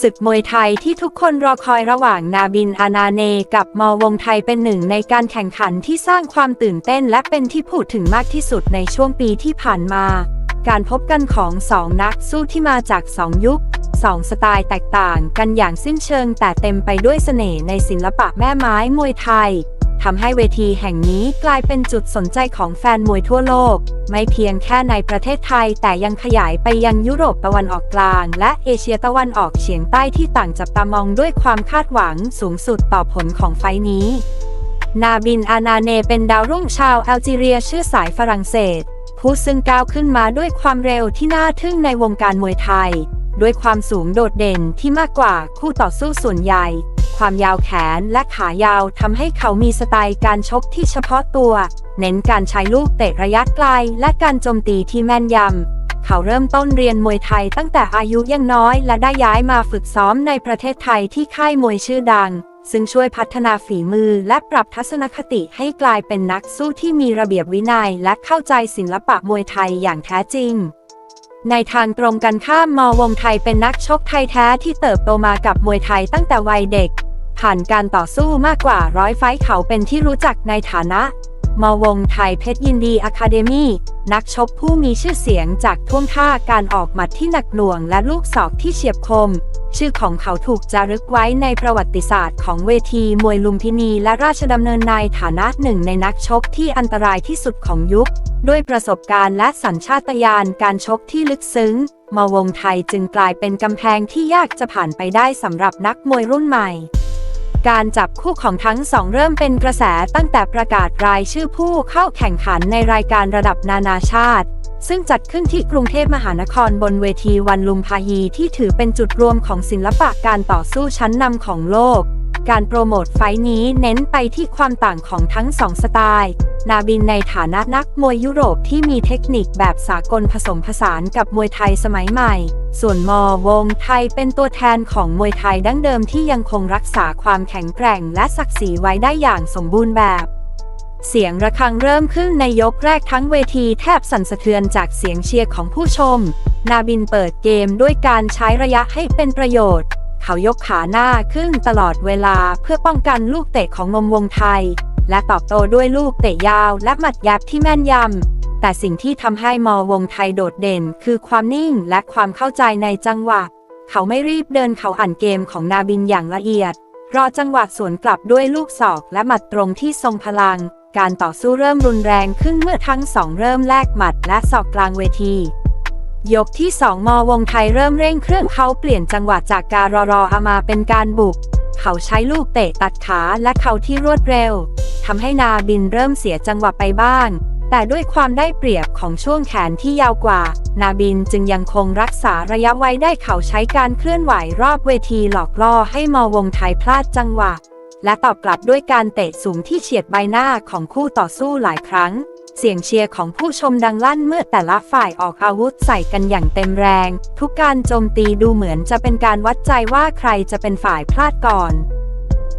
ศึกมวยไทยที่ทุกคนรอคอยระหว่างนาบินอานาเนกับมอวงไทยเป็นหนึ่งในการแข่งขันที่สร้างความตื่นเต้นและเป็นที่พูดถึงมากที่สุดในช่วงปีที่ผ่านมา การพบกันของสองนักสู้ที่มาจากสองยุคสองสไตล์แตกต่างกันอย่างสิ้นเชิงแต่เต็มไปด้วยเสน่ห์ในศิลปะแม่ไม้มวยไทย ทำให้เวทีแห่งนี้กลายเป็นจุดสนใจของแฟนมวยทั่วโลก ไม่เพียงแค่ในประเทศไทย แต่ยังขยายไปยังยุโรปตะวันออกกลาง และเอเชียตะวันออกเฉียงใต้ที่ต่างจับตามองด้วยความคาดหวังสูงสุดต่อผลของไฟนี้ นาบินอานาเนเป็นดาวรุ่งชาวแอลจีเรียชื่อสายฝรั่งเศส ผู้ซึ่งก้าวขึ้นมาด้วยความเร็วที่น่าทึ่งในวงการมวยไทยด้วยความสูงโดดเด่นที่มากกว่าคู่ต่อสู้ส่วนใหญ่ ความยาวแขนและขายาวทำให้เขามีสไตล์การชกที่เฉพาะตัว เน้นการใช้ลูกเตะระยะไกล และการโจมตีที่แม่นยำ เขาเริ่มต้นเรียนมวยไทยตั้งแต่อายุยังน้อย และได้ย้ายมาฝึกซ้อมในประเทศไทยที่ค่ายมวยชื่อดัง ซึ่งช่วยพัฒนาฝีมือและปรับทัศนคติให้กลายเป็นนักสู้ที่มีระเบียบวินัย และเข้าใจศิลปะมวยไทยอย่างแท้จริงในทางตรงกันข้ามมอวงไทยเป็นนักชกไทยแท้ที่เติบโตมากับมวยไทยตั้งแต่วัยเด็ก ผ่านการต่อสู้มากกว่าร้อยไฟเขาเป็นที่รู้จักในฐานะมวงไทยเพชรยินดีอะคาเดมี่นักชกผู้มีชื่อเสียงจากท่วงท่าการออกหมัดที่หนักหน่วงและลูกศอกที่เฉียบคม ชื่อของเขาถูกจารึกไว้ในประวัติศาสตร์ของเวทีมวยลุมพินีและราชดำเนินในฐานะหนึ่งในนักชกที่อันตรายที่สุดของยุค ด้วยประสบการณ์และสัญชาตญาณการชกที่ลึกซึ้งมาวงไทยจึงกลายเป็นกำแพงที่ยากจะผ่านไปได้สำหรับนักมวยรุ่นใหม่ การจับคู่ของทั้งสองเริ่มเป็นกระแสตั้งแต่ประกาศรายชื่อผู้เข้าแข่งขันในรายการระดับนานาชาติ ซึ่งจัดขึ้นที่กรุงเทพมหานครบนเวทีวันลุมพาฮีที่ถือเป็นจุดรวมของศิลปะการต่อสู้ชั้นนำของโลก การโปรโมทไฟท์นี้เน้นไปที่ความต่างของทั้งสองสไตล์ นาบินในฐานะนักมวยยุโรปที่มีเทคนิคแบบสากลผสมผสานกับมวยไทยสมัยใหม่ ส่วนมอวงไทยเป็นตัวแทนของมวยไทยดั้งเดิมที่ยังคงรักษาความแข็งแกร่งและศักดิ์ศรีไว้ได้อย่างสมบูรณ์แบบเสียงระฆังเริ่มขึ้นในยกแรกทั้งเวทีแทบสั่นสะเทือนจากเสียงเชียร์ของผู้ชม นาบินเปิดเกมด้วยการใช้ระยะให้เป็นประโยชน์ เขายกขาหน้าขึ้นตลอดเวลาเพื่อป้องกันลูกเตะของนมวงไทย และตอบโต้ด้วยลูกเตะยาวและหมัดยับที่แม่นยำ แต่สิ่งที่ทำให้มอวงไทยโดดเด่น คือความนิ่งและความเข้าใจในจังหวะ เขาไม่รีบเดินเขาอ่านเกมของนาบินอย่างละเอียด รอจังหวะสวนกลับด้วยลูกศอกและหมัดตรงที่ทรงพลัง การต่อสู้เริ่มรุนแรงขึ้นเมื่อทั้งสองเริ่มแลกหมัดและศอกกลางเวที ยกที่ 2มอวงไทยเริ่มเร่งเครื่องเขาเปลี่ยนจังหวะจากการรอรออามาเป็นการบุก เขาใช้ลูกเตะตัดขาและเขาที่รวดเร็วทำให้นาบินเริ่มเสียจังหวะไปบ้าง แต่ด้วยความได้เปรียบของช่วงแขนที่ยาวกว่า นาบินจึงยังคงรักษาระยะไว้ได้เขาใช้การเคลื่อนไหวรอบเวทีหลอกล่อให้มอวงไทยพลาดจังหวะ และตอบกลับด้วยการเตะสูงที่เฉียดใบหน้าของคู่ต่อสู้หลายครั้ง เสียงเชียร์ของผู้ชมดังลั่นเมื่อแต่ละฝ่ายออกอาวุธใส่กันอย่างเต็มแรง ทุกการโจมตีดูเหมือนจะเป็นการวัดใจว่าใครจะเป็นฝ่ายพลาดก่อน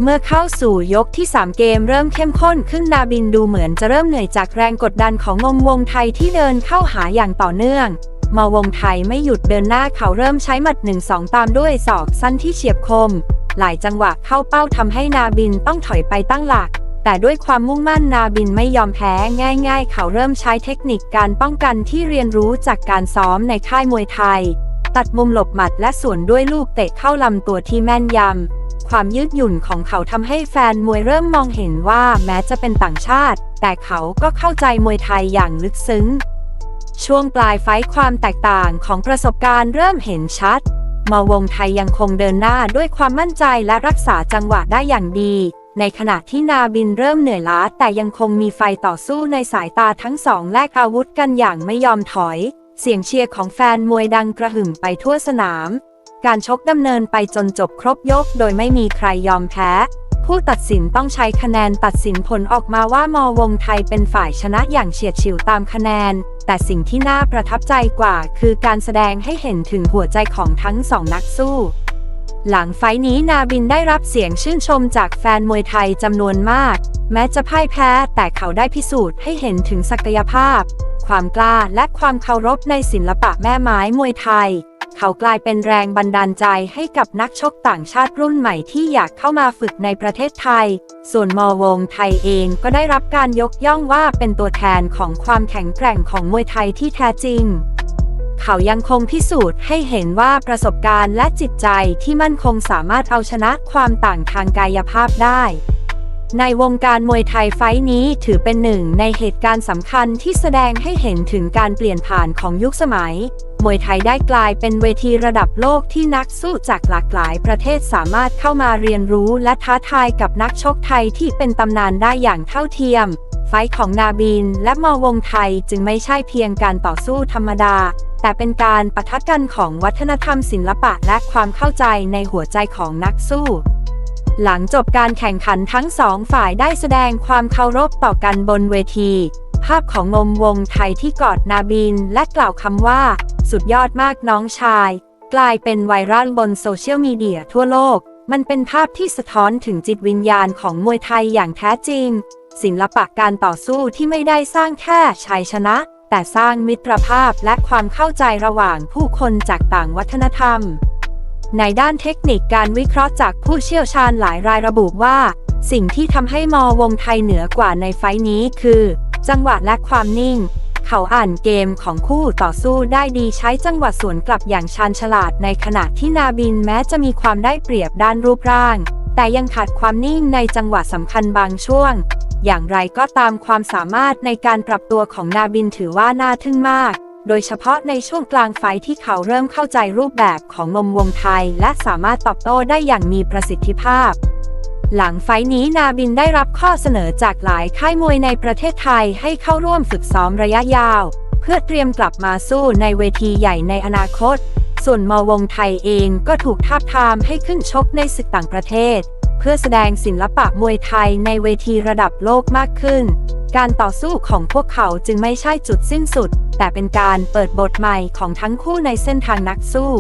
เมื่อเข้าสู่ยกที่ 3 เกมเริ่มเข้มข้นขึ้นนาบินดูเหมือนจะเริ่มเหนื่อยจากแรงกดดันของงมวงไทยที่เดินเข้าหาอย่างต่อเนื่องมาวงไทยไม่หยุดเดินหน้าเขาเริ่มใช้หมัด1-2 ตามด้วยศอกสั้นที่เฉียบคม หลายจังหวะเข้าเป้าทำให้นาบินต้องถอยไปตั้งหลัก แต่ด้วยความมุ่งมั่นนาบินไม่ยอมแพ้ง่าย ๆ เขาเริ่มใช้เทคนิคการป้องกันที่เรียนรู้จากการซ้อมในค่ายมวยไทย ตัดมุมหลบหมัดและสวนด้วยลูกเตะเข้าลำตัวที่แม่นยำ ความยืดหยุ่นของเขาทำให้แฟนมวยเริ่มมองเห็นว่าแม้จะเป็นต่างชาติ แต่เขาก็เข้าใจมวยไทยอย่างลึกซึ้ง ช่วงปลายไฟความแตกต่างของประสบการณ์เริ่มเห็นชัดมาวงไทยยังคงเดินหน้าด้วยความมั่นใจและรักษาจังหวะได้อย่างดี ในขณะที่นาบินเริ่มเหนื่อยล้าแต่ยังคงมีไฟต่อสู้ในสายตาทั้งสองแลกอาวุธกันอย่างไม่ยอมถอย เสียงเชียร์ของแฟนมวยดังกระหึ่มไปทั่วสนาม การชกดำเนินไปจนจบครบยกโดยไม่มีใครยอมแพ้ ผู้ตัดสินต้องใช้คะแนนตัดสินผลออกมาว่ามอวงไทยเป็นฝ่ายชนะอย่างเฉียดฉิวตามคะแนน แต่สิ่งที่น่าประทับใจกว่า คือการแสดงให้เห็นถึงหัวใจของทั้งสองนักสู้ หลังไฟนี้นาบินได้รับเสียงชื่นชมจากแฟนมวยไทยจำนวนมาก แม้จะพ่ายแพ้แต่เขาได้พิสูจน์ให้เห็นถึงศักยภาพ ความกล้าและความเคารพในศิลปะแม่ไม้มวยไทย เขากลายเป็นแรงบันดาลใจให้กับนักชกต่างชาติรุ่นใหม่ที่อยากเข้ามาฝึกในประเทศไทย ส่วนมอวงไทยเองก็ได้รับการยกย่องว่าเป็นตัวแทนของความแข็งแกร่งของมวยไทยที่แท้จริง เขายังคงพิสูจน์ให้เห็นว่าประสบการณ์และจิตใจที่มั่นคงสามารถเอาชนะความต่างทางกายภาพได้ ในวงการมวยไทยไฟท์นี้ถือเป็นหนึ่งในเหตุการณ์สำคัญที่แสดงให้เห็นถึงการเปลี่ยนผ่านของยุคสมัย มวยไทยได้กลายเป็นเวทีระดับโลกที่นักสู้จากหลากหลายประเทศสามารถเข้ามาเรียนรู้และท้าทายกับนักชกไทยที่เป็นตำนานได้อย่างเท่าเทียม ฟของนาบินและมอวงไทยจึงไม่ใช่เพียงการต่อสู้ธรรมดา แต่เป็นการปะทะกันของวัฒนธรรมศิลปะและความเข้าใจในหัวใจของนักสู้ หลังจบการแข่งขันทั้งสองฝ่ายได้แสดงความเคารพต่อกันบนเวที ภาพของงมวงไทยที่กอดนาบินและกล่าวคำว่า สุดยอดมากน้องชาย กลายเป็นไวรัลบนโซเชียลมีเดียทั่วโลกมันเป็นภาพที่สะท้อนถึงจิตวิญญาณของมวยไทยอย่างแท้จริง ศิลปะการต่อสู้ที่ไม่ได้สร้างแค่ชัยชนะ แต่สร้างมิตรภาพและความเข้าใจระหว่างผู้คนจากต่างวัฒนธรรม ในด้านเทคนิคการวิเคราะห์จากผู้เชี่ยวชาญหลายรายระบุว่า สิ่งที่ทำให้มอวงไทยเหนือกว่าในไฟท์นี้คือ จังหวะและความนิ่ง เขาอ่านเกมของคู่ต่อสู้ได้ดีใช้จังหวะสวนกลับอย่างชาญฉลาดในขณะที่นาบินแม้จะมีความได้เปรียบด้านรูปร่างแต่ยังขาดความนิ่งในจังหวะสำคัญบางช่วง อย่างไรก็ตามความสามารถในการปรับตัวของนาบินถือว่าน่าทึ่งมาก โดยเฉพาะในช่วงกลางไฟที่เขาเริ่มเข้าใจรูปแบบของนมวงไทย และสามารถตอบโต้ได้อย่างมีประสิทธิภาพ หลังไฟนี้นาบินได้รับข้อเสนอจากหลายค่ายมวยในประเทศไทยให้เข้าร่วมฝึกซ้อมระยะยาว เพื่อเตรียมกลับมาสู้ในเวทีใหญ่ในอนาคต ส่วนมอวงไทยเองก็ถูกทาบทามให้ขึ้นชกในศึกต่างประเทศ พื่อแสดงศิลปะมวยไทยในเวทีระดับโลกมากขึ้น การต่อสู้ของพวกเขาจึงไม่ใช่จุดสิ้นสุด แต่เป็นการเปิดบทใหม่ของทั้งคู่ในเส้นทางนักสู้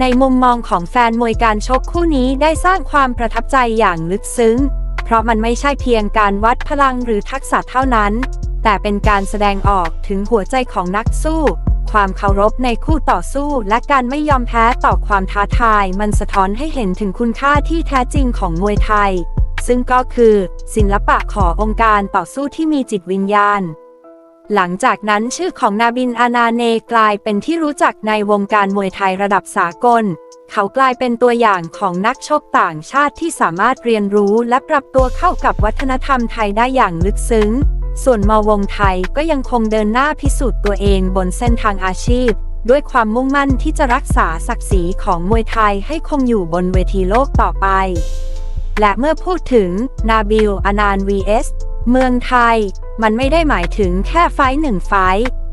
ในมุมมองของแฟนมวยการชกคู่นี้ได้สร้างความประทับใจอย่างลึกซึ้ง เพราะมันไม่ใช่เพียงการวัดพลังหรือทักษะเท่านั้น แต่เป็นการแสดงออกถึงหัวใจของนักสู้ ความเคารพในคู่ต่อสู้และการไม่ยอมแพ้ต่อความท้าทาย มันสะท้อนให้เห็นถึงคุณค่าที่แท้จริงของมวยไทย ซึ่งก็คือ ศิลปะขององค์การต่อสู้ที่มีจิตวิญญาณ หลังจากนั้นชื่อของนาบินอานาเนกลายเป็นที่รู้จักในวงการมวยไทยระดับสากล เขากลายเป็นตัวอย่างของนักชกต่างชาติที่สามารถเรียนรู้และปรับตัวเข้ากับวัฒนธรรมไทยได้อย่างลึกซึ้ง ส่วนมอวงไทยก็ยังคงเดินหน้าพิสูจน์ตัวเองบนเส้นทางอาชีพ ด้วยความมุ่งมั่นที่จะรักษาศักดิ์ศรีของมวยไทยให้คงอยู่บนเวทีโลกต่อไป และเมื่อพูดถึงนาบิลอนาน vs เมืองไทย มันไม่ได้หมายถึงแค่ไฟหนึ่งไฟ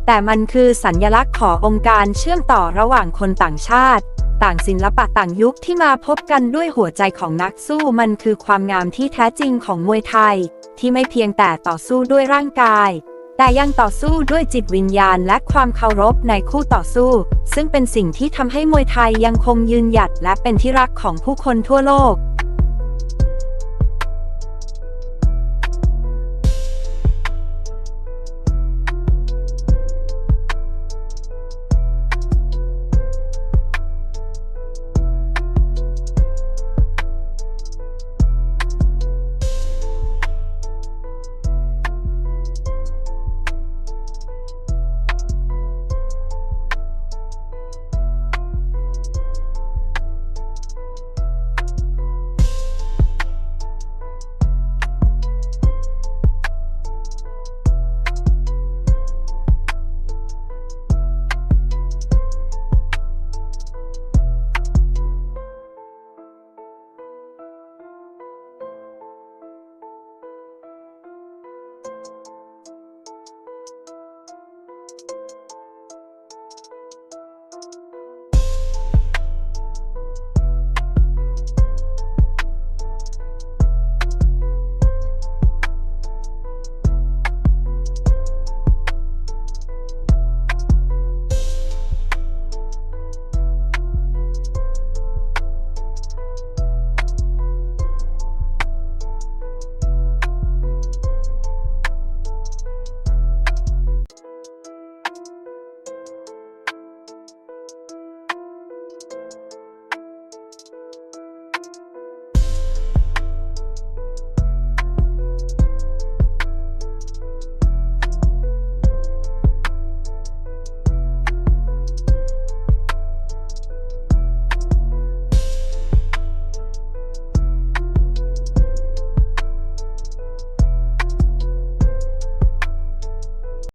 แต่มันคือสัญญลักษณ์ขององค์การเชื่อมต่อระหว่างคนต่างชาติ ต่างศิลปะต่างยุคที่มาพบกันด้วยหัวใจของนักสู้มันคือความงามที่แท้จริงของมวยไทย ที่ไม่เพียงแต่ต่อสู้ด้วยร่างกาย แต่ยังต่อสู้ด้วยจิตวิญญาณและความเคารพในคู่ต่อสู้ ซึ่งเป็นสิ่งที่ทำให้มวยไทยยังคงยืนหยัดและเป็นที่รักของผู้คนทั่วโลก